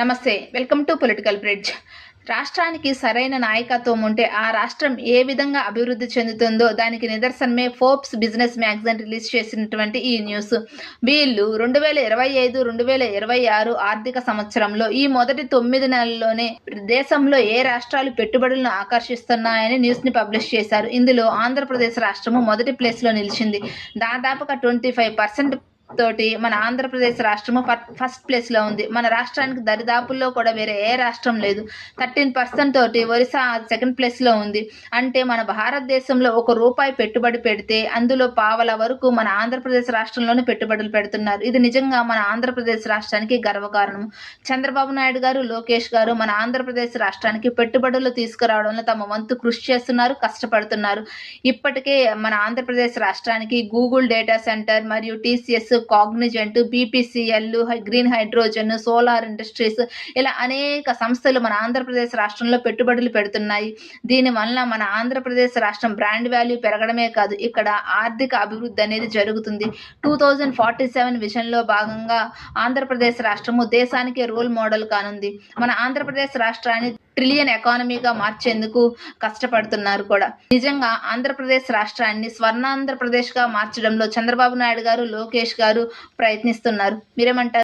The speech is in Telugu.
నమస్తే వెల్కమ్ టు పొలిటికల్ బ్రిడ్జ్. రాష్ట్రానికి సరైన నాయకత్వం ఉంటే ఆ రాష్ట్రం ఏ విధంగా అభివృద్ధి చెందుతుందో దానికి నిదర్శనమే ఫోర్బ్స్ బిజినెస్ మ్యాగజైన్ రిలీజ్ చేసినటువంటి ఈ న్యూస్. వీళ్ళు రెండు వేల ఇరవై ఐదు రెండు వేల ఇరవై ఆరు ఆర్థిక సంవత్సరంలో ఈ మొదటి తొమ్మిది నెలల్లోనే దేశంలో ఏ రాష్ట్రాలు పెట్టుబడులను ఆకర్షిస్తున్నాయని న్యూస్ని పబ్లిష్ చేశారు. ఇందులో ఆంధ్రప్రదేశ్ రాష్ట్రము మొదటి ప్లేస్లో నిలిచింది. దాదాపుగా ట్వంటీ ఫైవ్ పర్సెంట్ తోటి మన ఆంధ్రప్రదేశ్ రాష్ట్రము ఫస్ట్ ప్లేస్లో ఉంది. మన రాష్ట్రానికి దరిదాపుల్లో కూడా వేరే ఏ రాష్ట్రం లేదు. థర్టీన్ పర్సెంట్ తోటి ఒరిస్సా సెకండ్ ప్లేస్లో ఉంది. అంటే మన భారతదేశంలో ఒక రూపాయి పెట్టుబడి పెడితే అందులో పావల వరకు మన ఆంధ్రప్రదేశ్ రాష్ట్రంలోనే పెట్టుబడులు పెడుతున్నారు. ఇది నిజంగా మన ఆంధ్రప్రదేశ్ రాష్ట్రానికి గర్వకారణం చంద్రబాబు నాయుడు గారు లోకేష్ గారు మన ఆంధ్రప్రదేశ్ రాష్ట్రానికి పెట్టుబడులు తీసుకురావడంలో తమ వంతు కృషి చేస్తున్నారు కష్టపడుతున్నారు. ఇప్పటికే మన ఆంధ్రప్రదేశ్ రాష్ట్రానికి గూగుల్ డేటా సెంటర్ మరియు TCS Cognizant BPCL green hydrogen solar industries ఇలా అనేక సంస్థలు మన ఆంధ్రప్రదేశ్ రాష్ట్రంలో పెట్టుబడులు పెడుతున్నాయి. దీనివల్ల మన ఆంధ్రప్రదేశ్ రాష్ట్రం బ్రాండ్ వాల్యూ పెరగడమే కాదు ఇక్కడ ఆర్థిక అభివృద్ధి అనేది జరుగుతుంది. టూ థౌజండ్ ఫార్టీ సెవెన్ విజన్లో భాగంగా ఆంధ్రప్రదేశ్ రాష్ట్రము దేశానికి రోల్ మోడల్ కానుంది. మన ఆంధ్రప్రదేశ్ రాష్ట్రాన్ని ట్రిలియన్ ఎకానమీగా మార్చేందుకు కష్టపడుతున్నారు కూడా. నిజంగా ఆంధ్రప్రదేశ్ రాష్ట్రాన్ని స్వర్ణాంధ్రప్రదేశ్గా మార్చడంలో చంద్రబాబు నాయుడు గారు లోకేష్ గారు ప్రయత్నిస్తున్నారు. మీరేమంటారు?